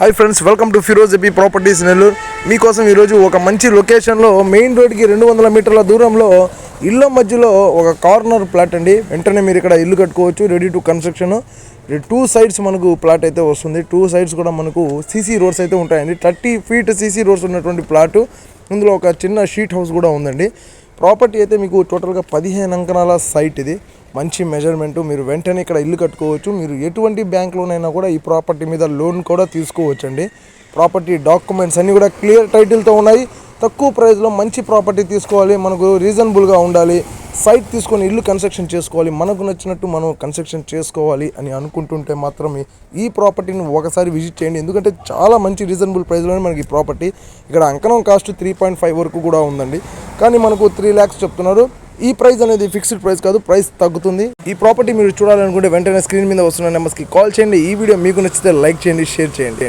Hi friends welcome to Firoz AB properties Nellore మీకోసం ఈరోజు ఒక మంచి లొకేషన్లో మెయిన్ రోడ్కి రెండు వందల మీటర్ల దూరంలో ఇళ్ళ మధ్యలో ఒక కార్నర్ ప్లాట్ అండి. వెంటనే మీరు ఇక్కడ ఇల్లు కట్టుకోవచ్చు ready to construction two sides మనకు ప్లాట్ అయితే వస్తుంది. టూ సైడ్స్ కూడా మనకు సీసీ రోడ్స్ అయితే ఉంటాయండి. థర్టీ ఫీట్ సీసీ రోడ్స్ ఉన్నటువంటి ప్లాటు ఇందులో ఒక చిన్న షీట్ హౌస్ కూడా ఉందండి. ప్రాపర్టీ అయితే మీకు టోటల్గా పదిహేను అంకణాల సైట్ ఇది. మంచి మెజర్మెంట్ మీరు వెంటనే ఇక్కడ ఇల్లు కట్టుకోవచ్చు. మీరు ఎటువంటి బ్యాంక్ లోనైనా కూడా ఈ ప్రాపర్టీ మీద లోన్ కూడా తీసుకోవచ్చండి. ప్రాపర్టీ డాక్యుమెంట్స్ అన్నీ కూడా క్లియర్ టైటిల్తో ఉన్నాయి. తక్కువ ప్రైస్లో మంచి ప్రాపర్టీ తీసుకోవాలి. మనకు రీజనబుల్గా ఉండాలి. సైట్ తీసుకొని ఇల్లు కన్స్ట్రక్షన్ చేసుకోవాలి మనకు నచ్చినట్టు మనం కన్స్ట్రక్షన్ చేసుకోవాలి అని అనుకుంటుంటే మాత్రమే ఈ ప్రాపర్టీని ఒకసారి విజిట్ చేయండి. ఎందుకంటే చాలా మంచి రీజనబుల్ ప్రైస్లోనే మనకి ఈ ప్రాపర్టీ. ఇక్కడ అంకణం కాస్ట్ త్రీ పాయింట్ ఫైవ్ వరకు కూడా ఉందండి. కానీ మనకు త్రీ ల్యాక్స్ చెప్తున్నారు. ఈ ప్రైస్ అనేది ఫిక్స్డ్ ప్రైస్ కాదు ప్రైస్ తగ్గుతుంది. ఈ ప్రాపర్టీ మీరు చూడాలనుకుంటే వెంటనే స్క్రీన్ మీద వస్తున్న నెంబర్స్కి కాల్ చేయండి. ఈ వీడియో మీకు నచ్చితే లైక్ చేయండి షేర్ చేయండి.